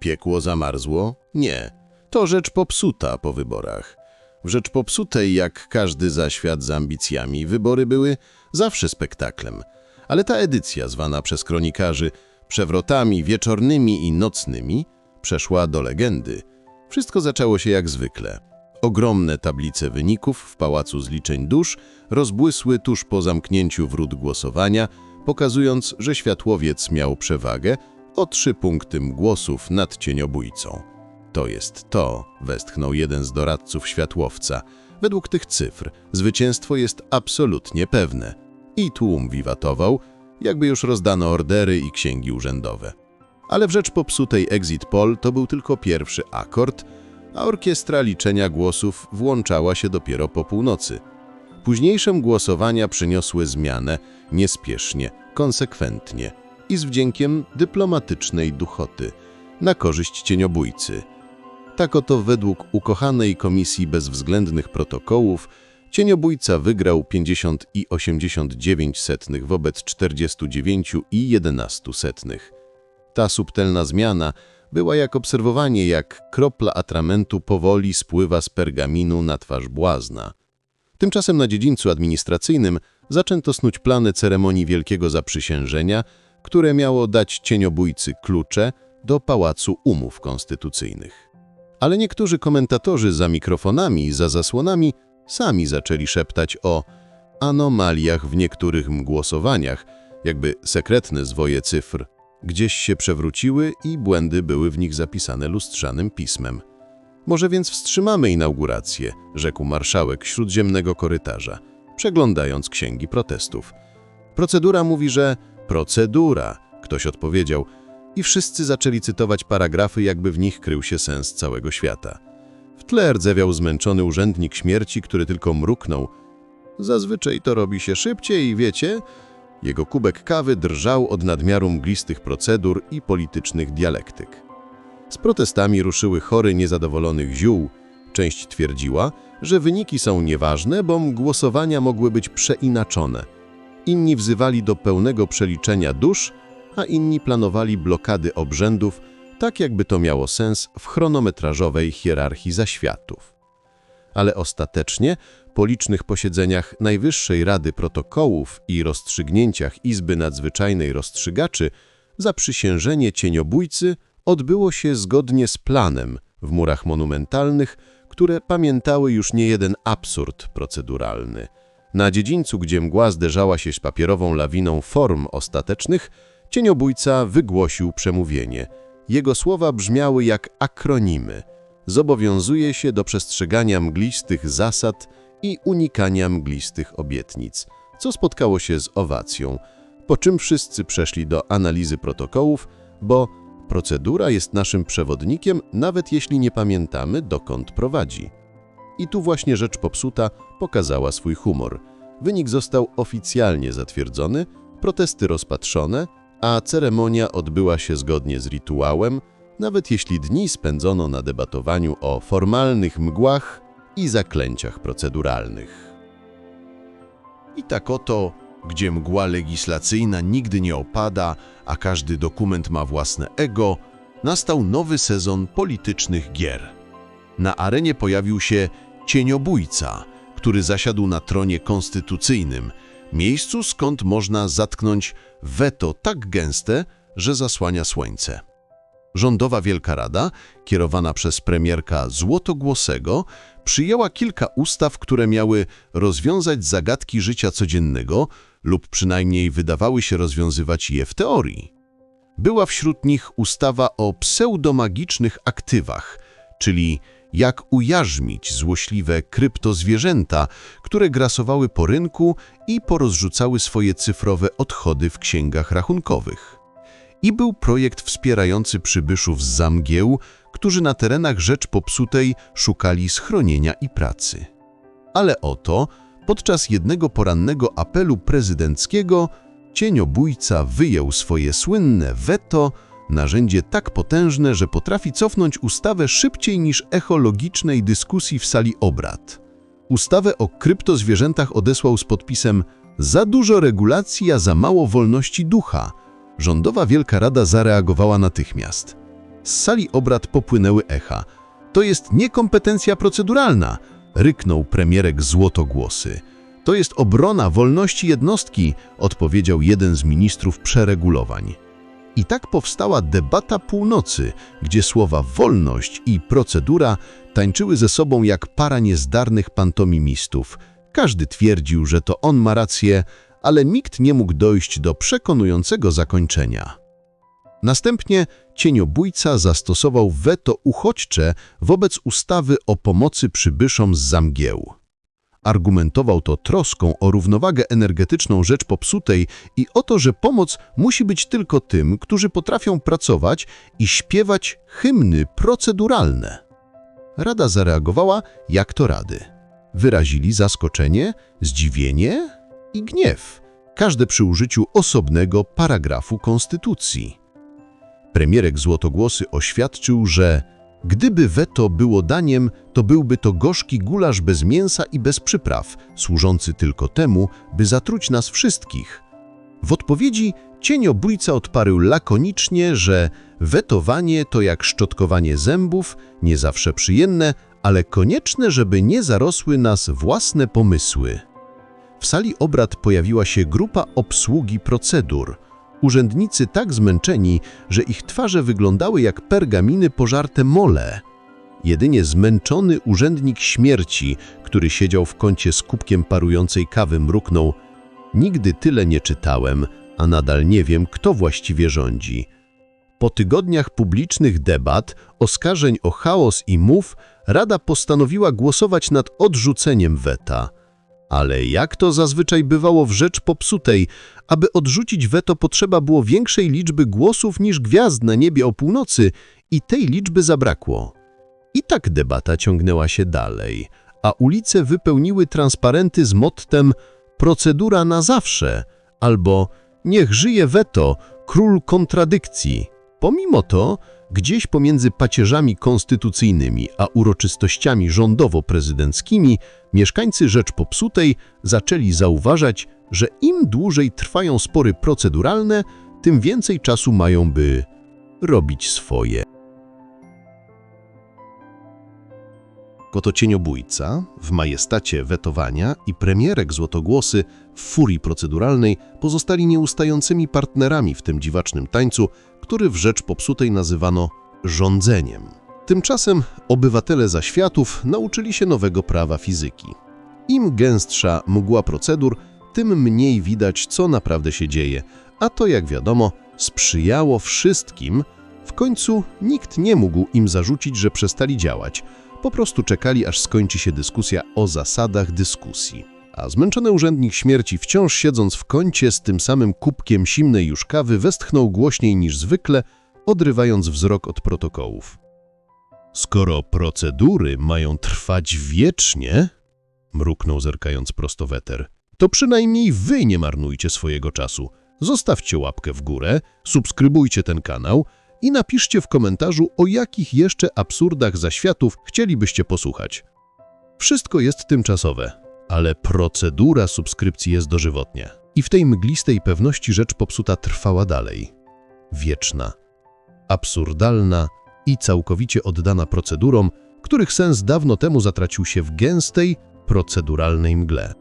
piekło zamarzło? Nie. To rzecz popsuta po wyborach. W rzecz popsutej, jak każdy za świat z ambicjami, wybory były zawsze spektaklem. Ale ta edycja, zwana przez kronikarzy przewrotami wieczornymi i nocnymi, przeszła do legendy. Wszystko zaczęło się jak zwykle. Ogromne tablice wyników w Pałacu Zliczeń Dusz rozbłysły tuż po zamknięciu wrót głosowania, pokazując, że światłowiec miał przewagę o trzy punkty głosów nad cieniobójcą. To jest to, westchnął jeden z doradców światłowca. Według tych cyfr zwycięstwo jest absolutnie pewne. I tłum wiwatował, jakby już rozdano ordery i księgi urzędowe. Ale w rzecz popsutej exit poll to był tylko pierwszy akord, a orkiestra liczenia głosów włączała się dopiero po północy. Późniejsze głosowania przyniosły zmianę niespiesznie, konsekwentnie i z wdziękiem dyplomatycznej duchoty na korzyść cieniobójcy. Tak oto według ukochanej Komisji Bezwzględnych Protokołów cieniobójca wygrał 50 i 89 setnych wobec 49 i 11 setnych. Ta subtelna zmiana była jak obserwowanie, jak kropla atramentu powoli spływa z pergaminu na twarz błazna. Tymczasem na dziedzińcu administracyjnym zaczęto snuć plany ceremonii Wielkiego Zaprzysiężenia, które miało dać cieniobójcy klucze do Pałacu Umów Konstytucyjnych. Ale niektórzy komentatorzy za mikrofonami i za zasłonami sami zaczęli szeptać o anomaliach w niektórych głosowaniach, jakby sekretne zwoje cyfr gdzieś się przewróciły i błędy były w nich zapisane lustrzanym pismem. Może więc wstrzymamy inaugurację, rzekł marszałek śródziemnego korytarza, przeglądając księgi protestów. Procedura mówi, że procedura, ktoś odpowiedział, i wszyscy zaczęli cytować paragrafy, jakby w nich krył się sens całego świata. W tle rdzewiał zmęczony urzędnik śmierci, który tylko mruknął. Zazwyczaj to robi się szybciej, wiecie? Jego kubek kawy drżał od nadmiaru mglistych procedur i politycznych dialektyk. Z protestami ruszyły chory niezadowolonych ziół. Część twierdziła, że wyniki są nieważne, bo głosowania mogły być przeinaczone. Inni wzywali do pełnego przeliczenia dusz, a inni planowali blokady obrzędów, tak jakby to miało sens w chronometrażowej hierarchii zaświatów. Ale ostatecznie, po licznych posiedzeniach Najwyższej Rady Protokołów i rozstrzygnięciach Izby Nadzwyczajnej Rozstrzygaczy, zaprzysiężenie cieniobójcy odbyło się zgodnie z planem w murach monumentalnych, które pamiętały już niejeden absurd proceduralny. Na dziedzińcu, gdzie mgła zderzała się z papierową lawiną form ostatecznych, cieniobójca wygłosił przemówienie. Jego słowa brzmiały jak akronimy. Zobowiązuje się do przestrzegania mglistych zasad i unikania mglistych obietnic, co spotkało się z owacją, po czym wszyscy przeszli do analizy protokołów, bo procedura jest naszym przewodnikiem, nawet jeśli nie pamiętamy, dokąd prowadzi. I tu właśnie rzecz popsuta pokazała swój humor. Wynik został oficjalnie zatwierdzony, protesty rozpatrzone, a ceremonia odbyła się zgodnie z rytuałem, nawet jeśli dni spędzono na debatowaniu o formalnych mgłach i zaklęciach proceduralnych. I tak oto, gdzie mgła legislacyjna nigdy nie opada, a każdy dokument ma własne ego, nastał nowy sezon politycznych gier. Na arenie pojawił się cieniobójca, który zasiadł na tronie konstytucyjnym, miejscu skąd można zatknąć weto tak gęste, że zasłania słońce. Rządowa Wielka Rada, kierowana przez premierka Złotogłosego, przyjęła kilka ustaw, które miały rozwiązać zagadki życia codziennego lub przynajmniej wydawały się rozwiązywać je w teorii. Była wśród nich ustawa o pseudomagicznych aktywach, czyli jak ujarzmić złośliwe kryptozwierzęta, które grasowały po rynku i porozrzucały swoje cyfrowe odchody w księgach rachunkowych. I był projekt wspierający przybyszów z zamgieł, którzy na terenach rzecz popsutej szukali schronienia i pracy. Ale oto, podczas jednego porannego apelu prezydenckiego, cieniobójca wyjął swoje słynne weto, narzędzie tak potężne, że potrafi cofnąć ustawę szybciej niż echo logicznej dyskusji w sali obrad. Ustawę o kryptozwierzętach odesłał z podpisem za dużo regulacji, a za mało wolności ducha. Rządowa Wielka Rada zareagowała natychmiast. Z sali obrad popłynęły echa. To jest niekompetencja proceduralna, ryknął premierek złotogłosy. To jest obrona wolności jednostki, odpowiedział jeden z ministrów przeregulowań. I tak powstała debata północy, gdzie słowa wolność i procedura tańczyły ze sobą jak para niezdarnych pantomimistów. Każdy twierdził, że to on ma rację, ale nikt nie mógł dojść do przekonującego zakończenia. Następnie cieniobójca zastosował weto uchodźcze wobec ustawy o pomocy przybyszom z Zamgieł. Argumentował to troską o równowagę energetyczną rzecz popsutej i o to, że pomoc musi być tylko tym, którzy potrafią pracować i śpiewać hymny proceduralne. Rada zareagowała jak to rady. Wyrazili zaskoczenie, zdziwienie i gniew, każde przy użyciu osobnego paragrafu konstytucji. Premierek Złotogłosy oświadczył, że gdyby weto było daniem, to byłby to gorzki gulasz bez mięsa i bez przypraw, służący tylko temu, by zatruć nas wszystkich. W odpowiedzi cieniobójca odparł lakonicznie, że wetowanie to jak szczotkowanie zębów, nie zawsze przyjemne, ale konieczne, żeby nie zarosły nas własne pomysły. W sali obrad pojawiła się grupa obsługi procedur. Urzędnicy tak zmęczeni, że ich twarze wyglądały jak pergaminy pożarte mole. Jedynie zmęczony urzędnik śmierci, który siedział w kącie z kubkiem parującej kawy, mruknął Nigdy tyle nie czytałem, a nadal nie wiem, kto właściwie rządzi. Po tygodniach publicznych debat, oskarżeń o chaos i mów, Rada postanowiła głosować nad odrzuceniem weta. Ale jak to zazwyczaj bywało w rzecz popsutej, aby odrzucić weto potrzeba było większej liczby głosów niż gwiazd na niebie o północy i tej liczby zabrakło. I tak debata ciągnęła się dalej, a ulice wypełniły transparenty z mottem procedura na zawsze albo niech żyje weto, król kontradykcji. Pomimo to, gdzieś pomiędzy pacierzami konstytucyjnymi a uroczystościami rządowo-prezydenckimi mieszkańcy Rzeczpopsutej zaczęli zauważać, że im dłużej trwają spory proceduralne, tym więcej czasu mają, by robić swoje. Koto cieniobójca w majestacie wetowania i premierek złotogłosy w furii proceduralnej pozostali nieustającymi partnerami w tym dziwacznym tańcu, który w rzecz popsutej nazywano rządzeniem. Tymczasem obywatele zaświatów nauczyli się nowego prawa fizyki. Im gęstsza mgła procedur, tym mniej widać, co naprawdę się dzieje, a to, jak wiadomo, sprzyjało wszystkim. W końcu nikt nie mógł im zarzucić, że przestali działać. Po prostu czekali, aż skończy się dyskusja o zasadach dyskusji. A zmęczony urzędnik śmierci, wciąż siedząc w kącie z tym samym kubkiem zimnej już kawy, westchnął głośniej niż zwykle, odrywając wzrok od protokołów. Skoro procedury mają trwać wiecznie, mruknął zerkając prosto weter, to przynajmniej wy nie marnujcie swojego czasu. Zostawcie łapkę w górę, subskrybujcie ten kanał i napiszcie w komentarzu, o jakich jeszcze absurdach zaświatów chcielibyście posłuchać. Wszystko jest tymczasowe, ale procedura subskrypcji jest dożywotnia. I w tej mglistej pewności rzecz popsuta trwała dalej. Wieczna, absurdalna i całkowicie oddana procedurom, których sens dawno temu zatracił się w gęstej, proceduralnej mgle.